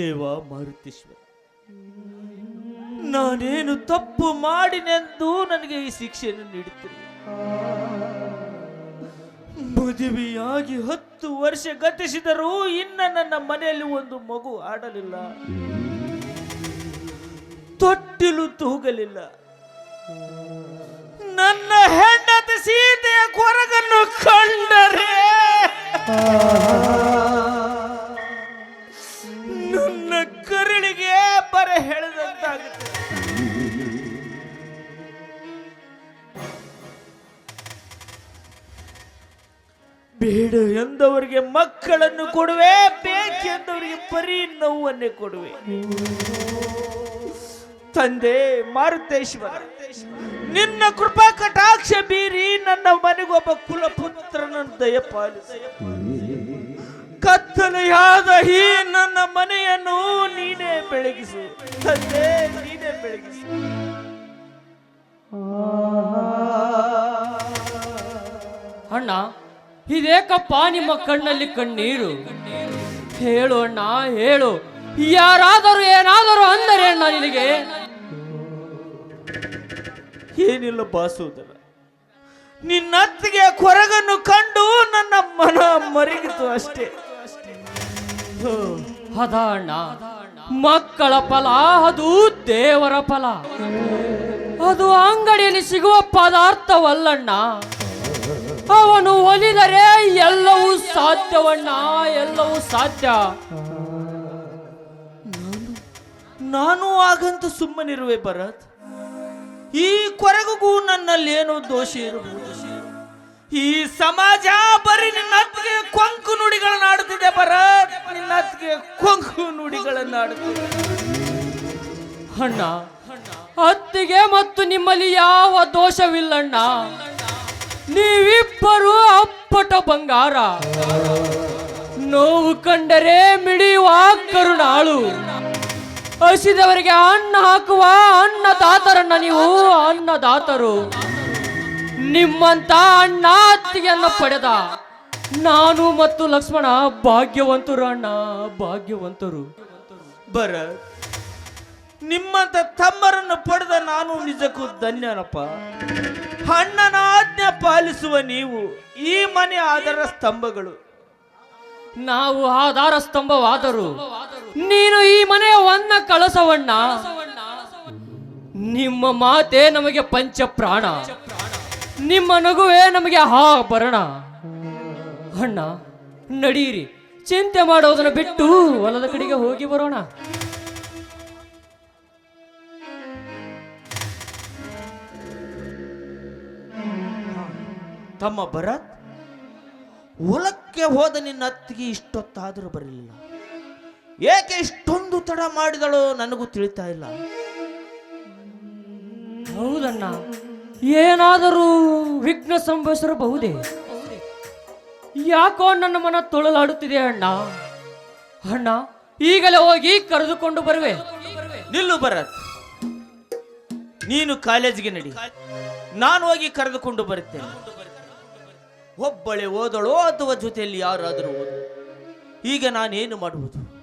ದೇವ ಮಾರುತೇಶ್ವರ. ನಾನೇನು ತಪ್ಪು ಮಾಡಿನೆಂದು ನನಗೆ ಈ ಶಿಕ್ಷೆಯನ್ನು ನೀಡುತ್ತಿಲ್ಲ ಮದುವೆಯಾಗಿ ಹತ್ತು ವರ್ಷ ಗತಿಸಿದರೂ ಇನ್ನ ನನ್ನ ಮನೆಯಲ್ಲಿ ಒಂದು ಮಗು ಆಡಲಿಲ್ಲ. ತೊಟ್ಟಿಲು ತೂಗಲಿಲ್ಲ. ನನ್ನ ಹೆಂಡತಿ ಸೀತೆಯ ಕೊರಗನ್ನು ಕಂಡರೆ. ಹೇಳದಂತಾಗುತ್ತೆ ಬೇಡ ಎಂದವರಿಗೆ ಮಕ್ಕಳನ್ನು ಕೊಡುವೆ ಬೇಕೆಂದವರಿಗೆ ಬರೀ ನೋವನ್ನೇ ಕೊಡುವೆ. ತಂದೆ ಮಾರುತೇಶ್ವರ, ನಿನ್ನ ಕೃಪಾ ಕಟಾಕ್ಷ ಬೀರಿ ನನ್ನ ಮನೆಗೊಬ್ಬ ಕುಲಪುತ್ರನ ದಯಪಾಲಿಸ. ಕತ್ತಲೆಯಾದ ಈ ನನ್ನ ಮನೆಯನ್ನು ನೀನೇ ಬೆಳಗಿಸು. ತಂದೆ ನೀನೇ ಬೆಳಗಿಸು. ಅಣ್ಣ ಇದೇಕಪ್ಪ ನಿಮ್ಮ ಕಣ್ಣಲ್ಲಿ ಕಣ್ಣೀರು? ಹೇಳು ಅಣ್ಣ ಹೇಳು. ಯಾರಾದರೂ ಏನಾದರೂ ಅಂದರೆ ಅಣ್ಣ ನಿನಗೆ? ಏನಿಲ್ಲ ಬಾಸುವುದರ ನಿನ್ನತ್ತಿಗೆ ಕೊರಗನ್ನು ಕಂಡು ನನ್ನ ಮನ ಮರಿಗಿತು ಅಷ್ಟೇ. ಹೋ, ಅದ ಅಣ್ಣ ಮಕ್ಕಳ ಫಲ ಅದು ದೇವರ ಫಲ. ಅದು ಅಂಗಡಿಯಲ್ಲಿ ಸಿಗುವ ಪದಾರ್ಥವಲ್ಲಣ್ಣ. ಅವನು ಒಲಿದರೆ ಎಲ್ಲವೂ ಸಾಧ್ಯವಣ್ಣ ಎಲ್ಲವೂ ಸಾಧ್ಯ. ನಾನು ಆಗಂತ ಸುಮ್ಮನಿರುವೆ ಭರತ್. ಈ ಕೊರಗೂ ನನ್ನಲ್ಲಿ ಏನೋ ದೋಷ ಇರಬಹುದು ಈ ಸಮಾಜ ಬರೀ ನಿನ್ನ ಹತ್ತಿಗೆ ಕೊಂಕು ನುಡಿಗಳನ್ನ ಆಡುತ್ತಿದೆ ಬರ ನಿನ್ನ ಹತ್ತಿಗೆ ಕೊಂಕು ನುಡಿಗಳನ್ನ ಆಡುತ್ತಿದೆ ಅಣ್ಣ, ಅತ್ತಿಗೆ ಮತ್ತು ನಿಮ್ಮಲ್ಲಿ ಯಾವ ದೋಷವಿಲ್ಲಣ್ಣ? ನೀವಿಬ್ಬರು ಅಪ್ಪಟ ಬಂಗಾರ. ನೋವು ಕಂಡರೆ ಮಿಡಿಯುವ ಕರುಣಾಳು. ಹಸಿದವರಿಗೆ ಅನ್ನ ಹಾಕುವ ಅನ್ನದಾತರನ್ನ ನೀವು ಅನ್ನದಾತರು ನಿಮ್ಮಂತ ಅಣ್ಣ ಅತ್ತಿಗೆಯನ್ನ ಪಡೆದ. ನಾನು ಮತ್ತು ಲಕ್ಷ್ಮಣ ಭಾಗ್ಯವಂತರು ಅಣ್ಣ ಭಾಗ್ಯವಂತರು. ಬರ ನಿಮ್ಮಂತ ತಮ್ಮರನ್ನು ಪಡೆದ ನಾನು ನಿಜಕ್ಕೂ ಧನ್ಯನಪ್ಪ. ಅಣ್ಣನ ಆಜ್ಞೆ ಪಾಲಿಸುವ ನೀವು ಈ ಮನೆ ಆಧಾರ ಸ್ತಂಭಗಳು. ನಾವು ಆಧಾರ ಸ್ತಂಭವಾದರು ನೀನು ಈ ಮನೆಯ ಒನ್ನ ಕಳಸವಣ್ಣ. ನಿಮ್ಮ ಮಾತೆ ನಮಗೆ ಪಂಚ ಪ್ರಾಣ ನಿಮ್ಮ ನಗುವೇ ನಮಗೆ ಹಾ ಬರೋಣ. ಅಣ್ಣ ನಡೀರಿ. ಚಿಂತೆ ಮಾಡೋದನ್ನ ಬಿಟ್ಟು ಹೊಲದ ಕಡೆಗೆ ಹೋಗಿ ಬರೋಣ. ತಮ್ಮ ಭರತ್ ಹೊಲಕ್ಕೆ ಹೋದ ನಿನ್ನ ಅತ್ತಿಗೆ ಇಷ್ಟೊತ್ತಾದರೂ ಬರಲಿಲ್ಲ. ಏಕೆ ಇಷ್ಟೊಂದು ತಡ ಮಾಡಿದಳು ನನಗೂ ತಿಳಿತಾ ಇಲ್ಲ. ಹೌದಣ್ಣ. ಏನಾದರೂ ವಿಘ್ನ ಸಂಭವಿಸಿರಬಹುದೇ? ಯಾಕೋ ನನ್ನ ಮನ ತೊಳಲಾಡುತ್ತಿದೆ ಅಣ್ಣ. ಅಣ್ಣ, ಈಗಲೇ ಹೋಗಿ ಕರೆದುಕೊಂಡು ಬರುವೆ. ನಿಲ್ಲು ಭರತ್. ನೀನು ಕಾಲೇಜಿಗೆ ನಡಿ. ನಾನು ಹೋಗಿ ಕರೆದುಕೊಂಡು ಬರುತ್ತೇನೆ. ಒಬ್ಬಳೆ ಓದಳೋ ಅಥವಾ ಜೊತೆಯಲ್ಲಿ ಯಾರಾದರೂ ಓದು. ಈಗ ನಾನೇನು ಮಾಡುವುದು?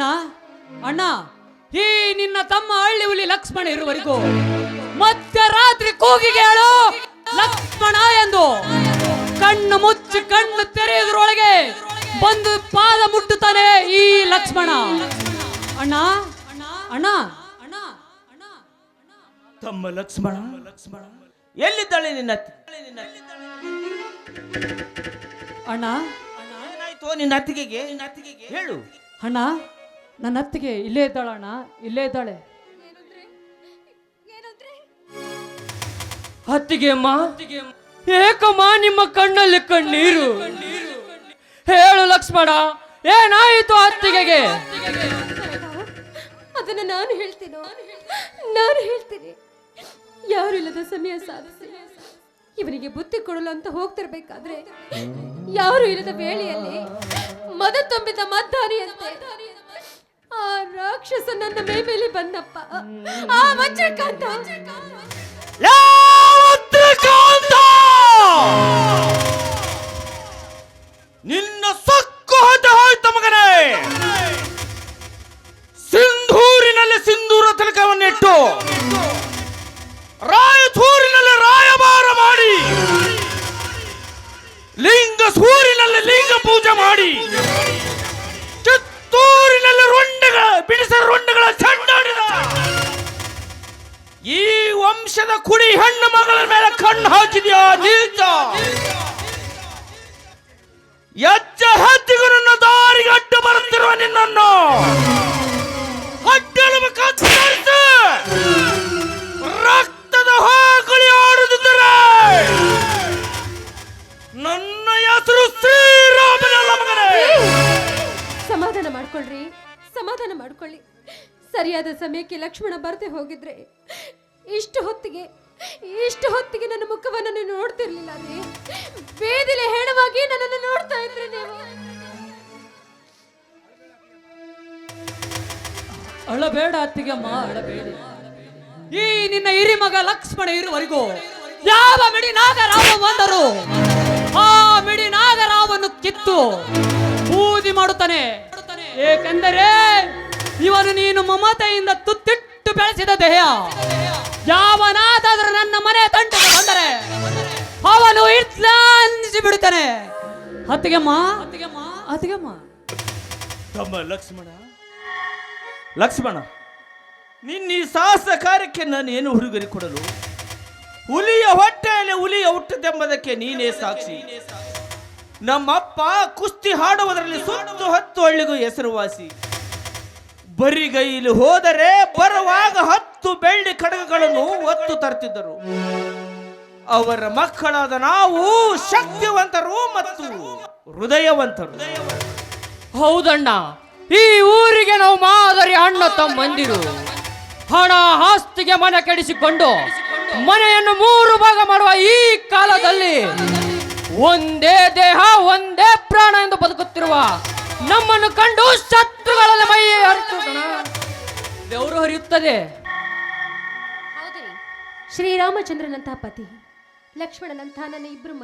ಅಣ್ಣ ಅಣ್ಣ ಈ ನಿನ್ನ ತಮ್ಮ ಹಳ್ಳಿ ಹುಲಿ ಲಕ್ಷ್ಮಣ ಇರುವವರೆಗೂ ಮಧ್ಯರಾತ್ರಿ ಕೂಗಿಗೆ ಹೇಳು ಲಕ್ಷ್ಮಣ ಎಂದು. ಕಣ್ಣು ಮುಚ್ಚಿ ಕಣ್ಣು ತೆರೆಯುವುದರೊಳಗೆ ಬಂದು ಪಾದ ಮುಟ್ಟುತ್ತಾನೆ ಈ ಲಕ್ಷ್ಮಣ. ಅಣ್ಣ ಅಣ್ಣ ಅಣ್ಣ ಅಣ್ಣ ತಮ್ಮ ಲಕ್ಷ್ಮಣ ಲಕ್ಷ್ಮಣ ಎಲ್ಲಿದ್ದಾಳೆ ನಿನ್ನ ಅಣ್ಣ ಏನಾಯ್ತು ನಿನ್ನ ಅತ್ತಿಗೆಗೆ ನಿನ್ನ ಅತ್ತಿಗೆಗೆ? ಹೇಳು. ಅಣ್ಣ ನನ್ನ ಅತ್ತಿಗೆ ಇಲ್ಲೇ ಇದ್ದಾಳಣ್ಣ ಇಲ್ಲೇ ಇದ್ದಾಳೆ. ಅತ್ತಿಗೆ ಅಮ್ಮ ಏಕಮ್ಮ ನಿಮ್ಮ ಕಣ್ಣಲ್ಲಿ ಕಣ್ಣೀರು. ಹೇಳು ಲಕ್ಷ್ಮಣ ಏನಾಯಿತು ಅತ್ತಿಗೆಗೆ ಅದನ್ನ ನಾನು ಹೇಳ್ತೀನಿ? ನಾನು ಹೇಳ್ತೀನಿ. ಯಾರು ಇಲ್ಲದ ಸಮಯ ಸಾಧಿಸಿ. ಇವನಿಗೆ ಬುತ್ತಿ ಕೊಡಲು ಅಂತ ಹೋಗ್ತಿರ್ಬೇಕಾದ್ರೆ ಯಾರು ಇಲ್ಲದ ವೇಳೆಯಲ್ಲಿ ಮದ ತುಂಬಿದ ಮದ್ದಾರಿಯಂತೆ ಆ ರಾಕ್ಷಸ ನನ್ನ ಮೇ ಮೇಲೆ ಬಂದಪ್ಪ. ಆ ವಜ್ರಕಾಂತ ಯಾವತ್ರಿಕಾಂತ! ನಿನ್ನ ಬರ್ದೆ ಹೋಗಿದ್ರೆ ಇಷ್ಟು ಹೊತ್ತಿಗೆ ಇಷ್ಟು ಹೊತ್ತಿಗೆ ನನ್ನ ಮುಖವನ್ನು ನೋಡ್ತಿರ್ಲಿಲ್ಲ ರೀ ಬೇದಿಲೆ ಹೆಣವಾಗಿ ನನ್ನನ್ನು ನೋಡ್ತಾ ಇದ್ರಿ ನೀವು. ಅಳಬೇಡ ಅತ್ತಿಗೆಮ್ಮ ಅಳಬೇಡಿ. ಈ ನಿನ್ನ ಹಿರಿ ಮಗ ಲಕ್ಷ್ಮಣ ಇರುವರೆಗೂ ಯಾವ ಮಿಡಿ ನಾಗರಾವ ಬಂದರು ಆ ಮಿಡಿ ನಾಗರಾವನ್ನು ಕಿತ್ತು ಬೂದಿ ಮಾಡುತ್ತಾನೆ. ಏಕೆಂದರೆ ಇವನು ನೀನು ಮಮತೆಯಿಂದ ತುತ್ತಿಟ್ಟು ಬೆಳೆಸಿದ ದೇಹ. ಯಾವನಾದರೂ ನನ್ನ ಮನೆ ತಂಟೆಗೆ ಬಂದರೆ ಅವನು ಇಟ್ಲಾಂದಿಸಿ ಬಿಡುತ್ತಾನೆ. ಅತ್ತಿಗೆಮ್ಮ ಅತ್ತಿಗೆಮ್ಮ. ಅತ್ತಿಗೆಮ್ಮ ತಮ್ಮ ಲಕ್ಷ್ಮಣ ಲಕ್ಷ್ಮಣ, ನಿನ್ನ ಈ ಸಾಹಸ ಕಾರ್ಯಕ್ಕೆ ನಾನು ಏನು ಹುಡುಗರಿ ಕೊಡಲು? ಹುಲಿಯ ಹೊಟ್ಟೆಯಲ್ಲಿ ಹುಲಿಯ ಹುಟ್ಟದೆಂಬುದಕ್ಕೆ ನೀನೇ ಸಾಕ್ಷಿ. ನಮ್ಮಪ್ಪ ಕುಸ್ತಿ ಹಾಡುವುದರಲ್ಲಿ ಸುತ್ತು ಹತ್ತು ಹಳ್ಳಿಗೂ ಹೆಸರುವಾಸಿ. ಬರಿಗೈಲಿ ಹೋದರೆ ಬರುವಾಗ ಹತ್ತು ಬೆಳ್ಳಿ ಕಡಗಗಳನ್ನು ಒತ್ತು ತರ್ತಿದ್ದರು. ಅವರ ಮಕ್ಕಳಾದ ನಾವು ಶಕ್ತಿವಂತರು ಮತ್ತು ಹೃದಯವಂತರು. ಹೌದಣ್ಣ, ಈ ಊರಿಗೆ ನಾವು ಮಾದರಿ ಅಣ್ಣ ತಮ್ಮಂದಿರು. ಹಣ ಆಸ್ತಿಗೆ ಮನೆ ಕೆಡಿಸಿಕೊಂಡು ಮನೆಯನ್ನು ಮೂರು ಭಾಗ ಮಾಡುವ ಈ ಕಾಲದಲ್ಲಿ ಒಂದೇ ದೇಹ, ಒಂದೇ ಪ್ರಾಣ ಎಂದು ಬದುಕುತ್ತಿರುವ ನಮ್ಮನ್ನು ಕಂಡು ಶತ್ರುಗಳಲ್ಲಿ ಮೈ ಹರಿತು ಬೆವರು ಹರಿಯುತ್ತದೆ. ಹೌದ್ರಿ. ಶ್ರೀರಾಮಚಂದ್ರನಂತಹ ಪತಿ ಲಕ್ಷ್ಮಣನಂತಹ ನನ್ನ ಇಬ್ಬರು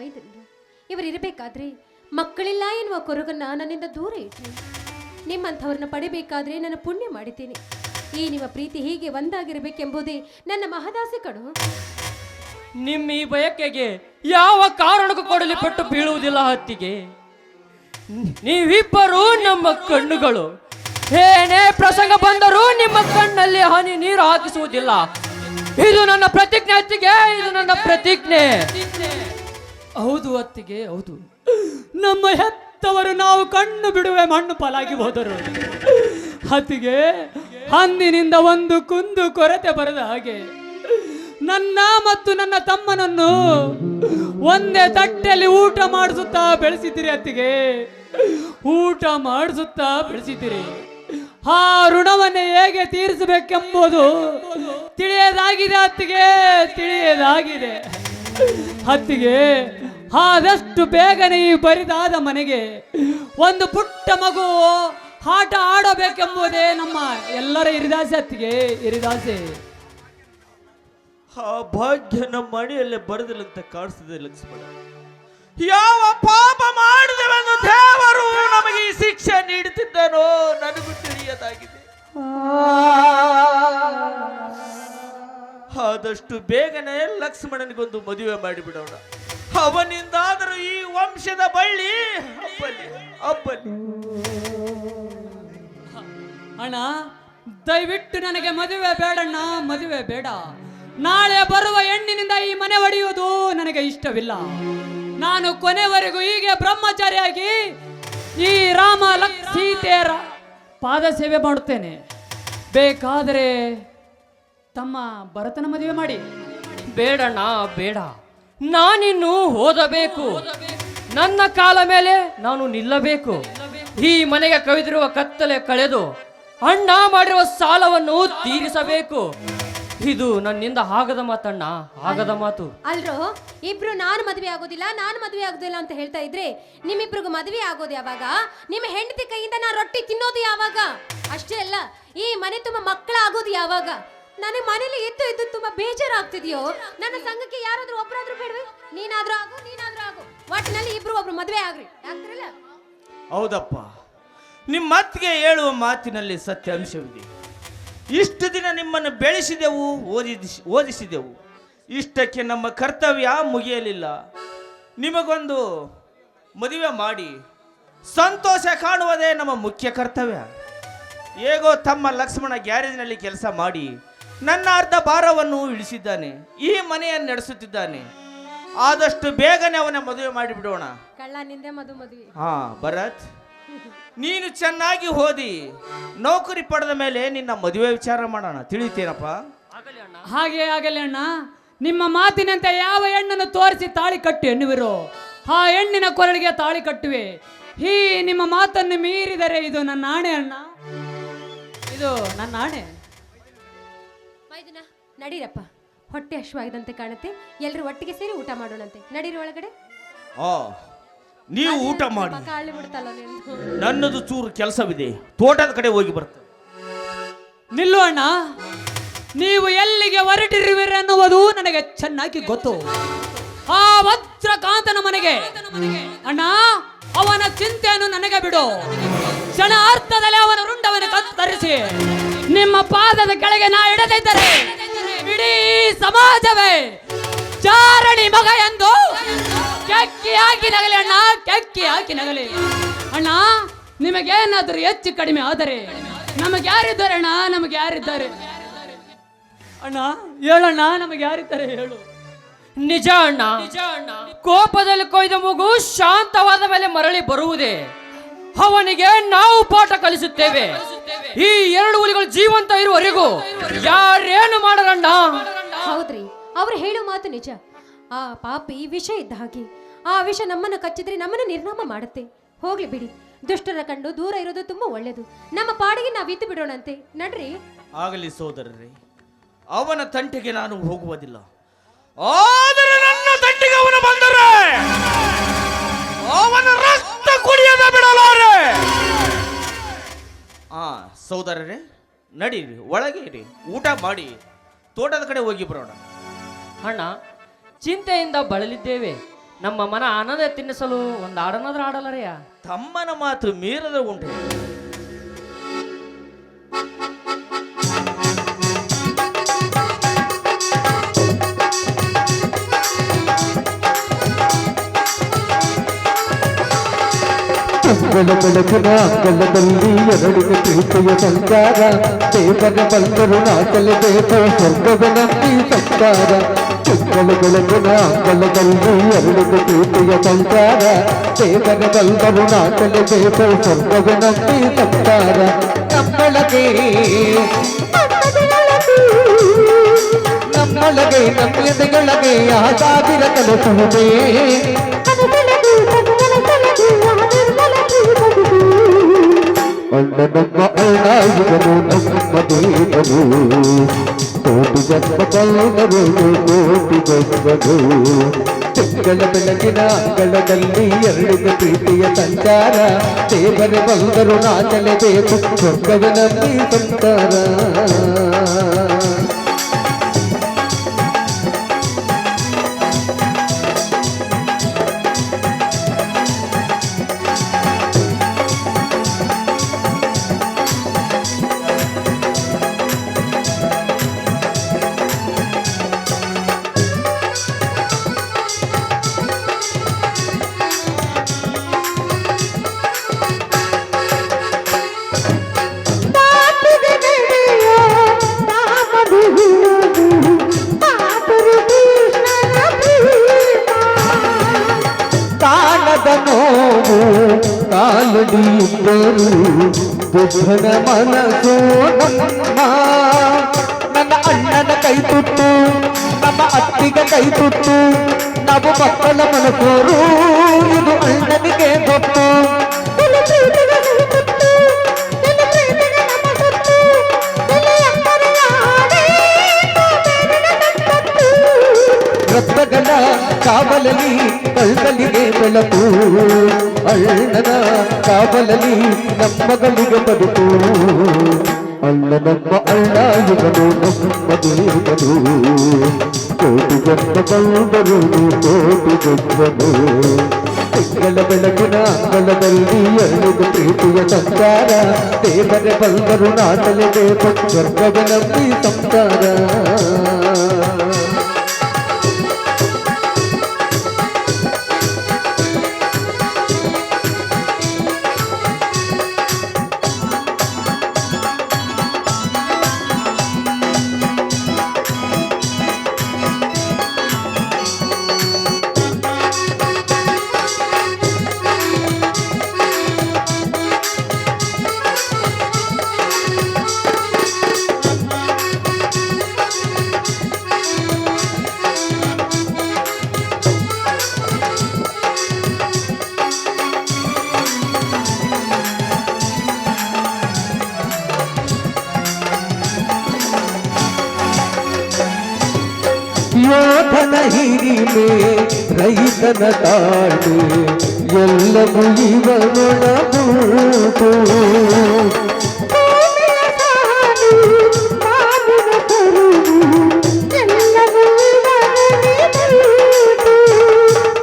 ಇವರು ಇರಬೇಕಾದ್ರೆ ಮಕ್ಕಳಿಲ್ಲ ಎನ್ನುವ ಕೊರಗನ್ನ ನನ್ನಿಂದ ದೂರ ಇಟ್ರಿ. ನಿಮ್ಮಂಥವ್ರನ್ನ ಪಡಿಬೇಕಾದ್ರೆ ನಾನು ಪುಣ್ಯ ಮಾಡಿದ್ದೇನೆ. ಈ ನಿಮ್ಮ ಪ್ರೀತಿ ಹೀಗೆ ಒಂದಾಗಿರಬೇಕೆಂಬುದೇ ನನ್ನ ಮಹದಾಸೆ ಕಡು ನಿಮ್ಮ ಈ ಬಯಕೆಗೆ ಯಾವ ಕಾರಣಕ್ಕೂ ಕೊಡಲಿ ಪಟ್ಟು ಬೀಳುವುದಿಲ್ಲ ಹತ್ತಿಗೆ. ನೀವಿಬ್ಬರು ನಮ್ಮ ಕಣ್ಣುಗಳು. ಏನೇ ಪ್ರಸಂಗ ಬಂದರೂ ನಿಮ್ಮ ಕಣ್ಣಲ್ಲಿ ಹನಿ ನೀರು ಹಾಕಿಸುವುದಿಲ್ಲ. ಇದು ನನ್ನ ಪ್ರತಿಜ್ಞೆ ಅತ್ತಿಗೆ, ಇದು ನನ್ನ ಪ್ರತಿಜ್ಞೆ. ಹೌದು ಅತ್ತಿಗೆ, ಹೌದು. ನಮ್ಮ ಹೆತ್ತವರು ನಾವು ಕಣ್ಣು ಬಿಡುವೆ ಮಣ್ಣು ಪಾಲಾಗಿ ಹೋದರು. ಅತ್ತಿಗೆ ಅಂದಿನಿಂದ ಒಂದು ಕುಂದು ಕೊರತೆ ಬರದ ಹಾಗೆ. ನನ್ನ ಮತ್ತು ನನ್ನ ತಮ್ಮನನ್ನು ಒಂದೇ ತಟ್ಟೆಯಲ್ಲಿ ಊಟ ಮಾಡಿಸುತ್ತಾ ಬೆಳೆಸಿದ್ದೀರಿ ಅತ್ತಿಗೆ. ಊಟ ಮಾಡಿಸುತ್ತಾ ಬೆಳೆಸಿದ್ದೀರಿ. ಆ ಋಣವನ್ನು ಹೇಗೆ ತೀರಿಸಬೇಕೆಂಬುದು ತಿಳಿಯದಾಗಿದೆ ಅತ್ತಿಗೆ ತಿಳಿಯದಾಗಿದೆ. ಅತ್ತಿಗೆ, ಆದಷ್ಟು ಬೇಗನೆ ಈ ಬರಿದಾದ ಮನೆಗೆ ಒಂದು ಪುಟ್ಟ ಮಗು ಆಟ ಆಡಬೇಕೆಂಬುದೇ ನಮ್ಮ ಎಲ್ಲರ ಇರಿದಾಸೆ ಅತ್ತಿಗೆ ಇರಿದಾಸೆ ಆ ಭಾಗ್ಯ ನಮ್ಮ ಮನೆಯಲ್ಲೇ ಬರೆದಿಲ್ಲ ಅಂತ ಕಾಣಿಸ್ತದೆ ಲಕ್ಷ್ಮಣ. ಯಾವ ಪಾಪ ಮಾಡಿದೆವೆಂದು ದೇವರು ನಮಗೆ ಈ ಶಿಕ್ಷೆ ನೀಡುತ್ತಿದ್ದನೋ ನನಗೂ ತಿಳಿಯದಾಗಿದೆ. ಆದಷ್ಟು ಬೇಗನೆ ಲಕ್ಷ್ಮಣನಿಗೊಂದು ಮದುವೆ ಮಾಡಿಬಿಡೋಣ. ಅವನಿಂದಾದರೂ ಈ ವಂಶದ ಬಳ್ಳಿ ಅಣ್ಣ, ದಯವಿಟ್ಟು ನನಗೆ ಮದುವೆ ಬೇಡಣ್ಣ, ಮದುವೆ ಬೇಡ. ನಾಳೆ ಬರುವ ಹೆಣ್ಣಿನಿಂದ ಈ ಮನೆ ಒಡೆಯುವುದು ನನಗೆ ಇಷ್ಟವಿಲ್ಲ. ನಾನು ಕೊನೆವರೆಗೂ ಹೀಗೆ ಬ್ರಹ್ಮಚಾರಿಯಾಗಿ ಈ ರಾಮ ಸೀತೆಯರ ಪಾದ ಸೇವೆ ಮಾಡುತ್ತೇನೆ. ಬೇಕಾದರೆ ತಮ್ಮ ಭರತನ ಮದುವೆ ಮಾಡಿ. ಬೇಡಣ್ಣ, ಬೇಡ. ನಾನಿನ್ನು ಓದಬೇಕು. ನನ್ನ ಕಾಲ ಮೇಲೆ ನಾನು ನಿಲ್ಲಬೇಕು. ಈ ಮನೆಗೆ ಕವಿದಿರುವ ಕತ್ತಲೆ ಕಳೆದು ಅಣ್ಣ ಮಾಡಿರುವ ಸಾಲವನ್ನು ತೀರಿಸಬೇಕು. ಇದು ನನ್ನಿಂದ ಆಗದ ಮಾತಣ್ಣ ಆಗದ ಮಾತು. ಅಲ್ರೋ ಇಬ್ರು ನಾನು ಮದುವೆ ಆಗೋದಿಲ್ಲ ನಾನು ಮದುವೆ ಆಗೋದಿಲ್ಲ ಅಂತ ಹೇಳ್ತಾ ಇದ್ರೆ ನಿಮ್ಮಿಬ್ರಿಗೂ ಮದುವೆ ಆಗೋದು ಯಾವಾಗ? ನಿಮ್ಮ ಹೆಂಡತಿ ಕೈಯಿಂದ ನಾ ರೊಟ್ಟಿ ತಿನ್ನೋದು ಯಾವಾಗ? ಅಷ್ಟೇ ಅಲ್ಲ ಈ ಮನೆ ತುಂಬ ಮಕ್ಕಳಾಗೋದು ಯಾವಾಗ? ನನಗೆ ಮನೇಲಿ ಎದ್ದು ಎದ್ದು ತುಂಬಾ ಬೇಜಾರಾಗ್ತಿದ್ಯೋ? ನನ್ನ ಸಂಘಕ್ಕೆ ಯಾರಾದ್ರೂ ಒಬ್ರಾದ್ರೂ ಬೇಡವೆ? ನೀನಾದ್ರೂ ಆಗು ನೀನಾದ್ರೂ ಆಗು. ಒಟ್ಟಿನಲ್ಲಿ ಇಬ್ರು ಒಬ್ರು ಮದುವೆ ಆಗ್ರಿ. ಆಗ್ತಿರಲ್ಲ ಹೌದಪ್ಪ. ನಿಮ್ಮ ಮತ್ತಿಗೆ ಹೇಳುವ ಮಾತಿನಲ್ಲಿ ಸತ್ಯಾಂಶವಿದೆ ಇಷ್ಟು ದಿನ ನಿಮ್ಮನ್ನು ಬೆಳೆಸಿದೆವು ಓದಿಸಿ ಓದಿಸಿದೆವು. ಇಷ್ಟಕ್ಕೆ ನಮ್ಮ ಕರ್ತವ್ಯ ಮುಗಿಯಲಿಲ್ಲ. ನಿಮಗೊಂದು ಮದುವೆ ಮಾಡಿ ಸಂತೋಷ ಕಾಣುವುದೇ ನಮ್ಮ ಮುಖ್ಯ ಕರ್ತವ್ಯ. ಹೇಗೋ ತಮ್ಮ ಲಕ್ಷ್ಮಣ ಗ್ಯಾರೇಜ್ನಲ್ಲಿ ಕೆಲಸ ಮಾಡಿ ನನ್ನ ಅರ್ಧ ಭಾರವನ್ನು ಇಳಿಸಿದ್ದಾನೆ ಈ ಮನೆಯನ್ನು ನಡೆಸುತ್ತಿದ್ದಾನೆ. ಆದಷ್ಟು ಬೇಗನೆ ಅವನ ಮದುವೆ ಮಾಡಿಬಿಡೋಣ. ಹಾ ಭರತ್. ನೀನು ಚೆನ್ನಾಗಿ ಓದಿ ನೌಕರಿ ಪಡೆದ ಮೇಲೆ ನಿನ್ನ ಮದುವೆ ವಿಚಾರ ಮಾಡೋಣ. ತಿಳಿತೇನಪ್ಪ ಹಾಗೆ ಆಗಲಿ ಅಣ್ಣ. ನಿಮ್ಮ ಮಾತಿನಂತೆ ಯಾವ ಹೆಣ್ಣನ್ನು ತೋರಿಸಿ ತಾಳಿ ಕಟ್ಟು ಎನ್ನುವರು ಆ ಹೆಣ್ಣಿನ ಕೊರಳಿಗೆ ತಾಳಿ ಕಟ್ಟುವೆ. ಹೀ ನಿಮ್ಮ ಮಾತನ್ನು ಮೀರಿದರೆ ಇದು ನನ್ನ ಆಣೆ ಅಣ್ಣ. ಇದು ನನ್ನ ಆಣೆ. ಮೈದುನ ನಡೀರಪ್ಪ. ಹೊಟ್ಟೆ ಹಶುವಾಗಿದಂತೆ ಕಾಣುತ್ತೆ. ಎಲ್ಲರೂ ಒಟ್ಟಿಗೆ ಸೇರಿ ಊಟ ಮಾಡೋಣಂತೆ. ನಡೀರಿ ಒಳಗಡೆ. ಆ ನೀವು ಊಟ ಮಾಡಿ. ಪಕ್ಕ ಬಿಡ್ತಲ್ಲ ನಿಂದು. ನನ್ನದು ಚೂರು ಕೆಲಸವಿದೆ. ತೋಟದ ಕಡೆ ಹೋಗಿ ಬರ್ತೇನೆ. ನಿಲ್ಲು ಅಣ್ಣ ನೀವು ಎಲ್ಲಿಗೆ ಹೊರಟಿರುವಿರೆನ್ನುವುದು ನನಗೆ ಚೆನ್ನಾಗಿ ಗೊತ್ತು. ಆ ವಜ್ರಕಾಂತನ ಮನೆಗೆ. ಅಣ್ಣ ಅವನ ಚಿಂತೆಯನ್ನು ನನಗೆ ಬಿಡು. ಕ್ಷಣ ಅರ್ಥದಲ್ಲಿ ಅವನ ರುಂಡವನ್ನು ಕತ್ತರಿಸಿ ನಿಮ್ಮ ಪಾದದ ಕೆಳಗೆ ನಾ ಇಡದಿದ್ದರೆ ಇಡೀ ಸಮಾಜವೇ ಚಾರಣಿ ಮಗ ಎಂದು ಕೆಕ್ಕಿ ಹಾಕಿ ನಗಲಿ ಅಣ್ಣ ಕೆಕ್ಕಿ ಹಾಕಿ ನಗಲಿ. ಅಣ್ಣ ನಿಮಗೇನಾದರೂ ಹೆಚ್ಚು ಕಡಿಮೆ ಆದರೆ ನಮಗೆ ಯಾರಿದ್ದಾರೆ ಅಣ್ಣ? ನಮಗೆ ಯಾರಿದ್ದಾರೆ? ಅಣ್ಣ ಹೇಳಣ್ಣ ನಮಗೆ ಯಾರಿದ್ದಾರೆ ಹೇಳು. ನಿಜ ಅಣ್ಣ ಕೋಪದಲ್ಲಿ ಕೊಯ್ದ ಮಗು ಶಾಂತವಾದ ಮೇಲೆ ಮರಳಿ ಬರುವುದೇ? ಅವನಿಗೆ ನಾವು ಪಾಠ ಕಲಿಸುತ್ತೇವೆ. ಈ ಎರಡು ಹುಲಿಗಳು ಜೀವಂತ ಇರುವವರೆಗೂ ಯಾರೇನು ಮಾಡರಣ್ಣ. ಹೌದ್ರಿ ಅವ್ರು ಹೇಳೋ ಮಾತು ನಿಜ. ಆ ಪಾಪಿ ವಿಷ ಇದ್ದ ಹಾಗೆ. ಆ ವಿಷ ನಮ್ಮನ್ನು ಕಚ್ಚಿದ್ರೆ ನಮ್ಮನ್ನು ನಿರ್ನಾಮ ಮಾಡುತ್ತೆ. ಹೋಗ್ಲಿ ಬಿಡಿ. ದುಷ್ಟರ ಕಂಡು ದೂರ ಇರೋದು ತುಂಬಾ ಒಳ್ಳೇದು. ನಮ್ಮ ಪಾಡಿಗೆ ನಾವು ಇದ್ದು ಬಿಡೋಣಂತೆ. ನಡ್ರಿ. ಆಗಲಿ ಸೋದರರೇ ಅವನ ತಂಟೆಗೆ ನಾನು ಹೋಗುವುದಿಲ್ಲ. ಆದರೆ ನನ್ನ ತಂಟೆಗೆ ಅವನು ಬಂದರೆ ಅವನ ರಕ್ತ ಕುಡಿಯದ ಬಿಡಲಾರೆ. ಆ ಸೋದರರೇ ನಡೀರಿ ಒಳಗೆ ಇರಿ ಊಟ ಮಾಡಿ ತೋಟದ ಕಡೆ ಹೋಗಿ ಬರೋಣ. ಅಣ್ಣ ಚಿಂತೆಯಿಂದ ಬಳಲಿದ್ದೇವೆ ನಮ್ಮ ಮನ ಆನಂದ ತಿನ್ನಿಸಲು ಒಂದು ಹಾಡನಾದ್ರೂ ಆಡಲರೆಯ ತಮ್ಮನ ಮಾತು ಮೀರದ ಉಂಟು ಅಂಗಳ ಬೆಳಕಿನ ಅಂಗಳದಲ್ಲಿ ಎರಡಿಗೆ ಪ್ರೀತಿಯ ಸಂಚಾರ ದೇವರ ಬಂದರು ನಾಚಲೇಬೇಕು ಸ್ವರ್ಗದ ನಂಬಿ ಸಂಚಾರ ಅಂಗಳ ಬೆಳಕಿನ ಅಂಗಳದಲ್ಲಿ ಎರಡಿಗೆ ಪ್ರೀತಿಯ ಸಂಚಾರ ದೇವರ ಬಂದರು ನಾಚಲೇಬೇಕು ಸ್ವರ್ಗದ ನಂಬಿ ಸಂಚಾರ ನಮ್ಮೊಳಗೆ ನಮ್ಮೊಳಗೆ ನಮ್ಮೆದೆಯೊಳಗೆ ಆ ಸಾವಿರ ಕಲಿಸುವುದೇ ಅಣ್ಣ ನಮ್ಮ ಅಣ್ಣ ಇವನು ನಮ್ಮ ದೇವರು ಕೋಟಿ ಜನ್ಮ ಕಳೆದರು ಕೋಟಿ ಜನ್ಮಗಳು ತಿಂಗಳ ಬೆಳಗಿನ ಅಂಗಳದಲ್ಲಿ ಎರಡಿದ ಪ್ರೀತಿಯ ಸಂಚಾರ ದೇವರ ಬಂದರು ನಾಚಲೇಬೇಕು ಸ್ವರ್ಗದ ನಂಬಿ ಸಂಸಾರ పక్కల మన కోరు అన్నదికే గొప్ప ರತ್ನಗಳ ಕಾವಲಲಿ ಕಲ್ತಲಿಗೆ ಬೆಳಕು ಅಣ್ಣನ ಕಾವಲಲಿ ನಮ್ಮಗಳಿಗೆ ಬದುಕು ಅಣ್ಣ ನಮ್ಮ ಅಣ್ಣ ಯುಗನು ನಮ್ಮದು ಯುಗನು కోటి జన్మ బందరు కోటి దుఃఖము ತಿಂಗಳ ಬೆಳಗಿನ ಅಂಗಳದಲ್ಲಿ ಎರಡು ಪ್ರೀತಿಯ ಸಂಸಾರ ದೇವರ ಬಂದರು ನಾಟಲಿದೆ ಪಚ್ಚರ್ಗದ ನಂಬಿ ಸಂಸಾರ ಚಂದನ ತಾಳು ಎಲ್ಲ ಮುಗಿವನ ಪೂತು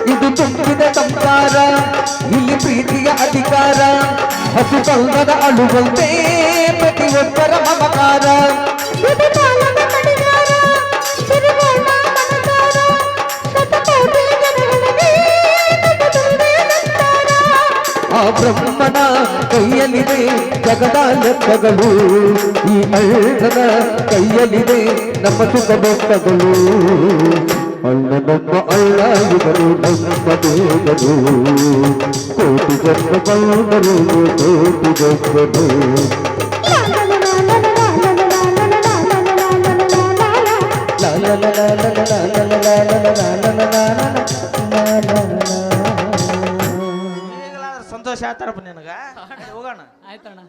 ಇದು ತುಂಬಿದ ಸಂಸಾರ ಇಲ್ಲಿ ಪ್ರೀತಿಯ ಅಧಿಕಾರ ಹಸು ಬಂದದ ಅಳುವಂತೆ ಪ್ರತಿ ಒಬ್ಬರ ಮಮಕಾರ ಆ ಬ್ರಹ್ಮನ ಕೈಯಲ್ಲಿದೆ ಜಗದ ಲೆಕ್ಕಗಳು ಈ ಅಣ್ಣನ ಕೈಯಲ್ಲಿದೆ ನಮ್ಮ ಸುಖ ದುಃಖಗಳು ಅಣ್ಣನೊಬ್ಬ ಅಳ್ಳ ಇವನು ನಮ್ಮ ದೇವರು ಕೋಟಿ ಜನ್ಮ ಬಂದರು ಕೋಟಿ ಜನ್ಮನು ಲಾ ಲಾ ಲಾ ಲಾ ಲಾ ಲಾ ಲಾ ಲಾ ಲಾ ಲಾ ಲಾ ಲಾ ಆಶಾ ತರಪ ನಿನಗ ಹೋಗೋಣ. ಆಯ್ತಣ್ಣ.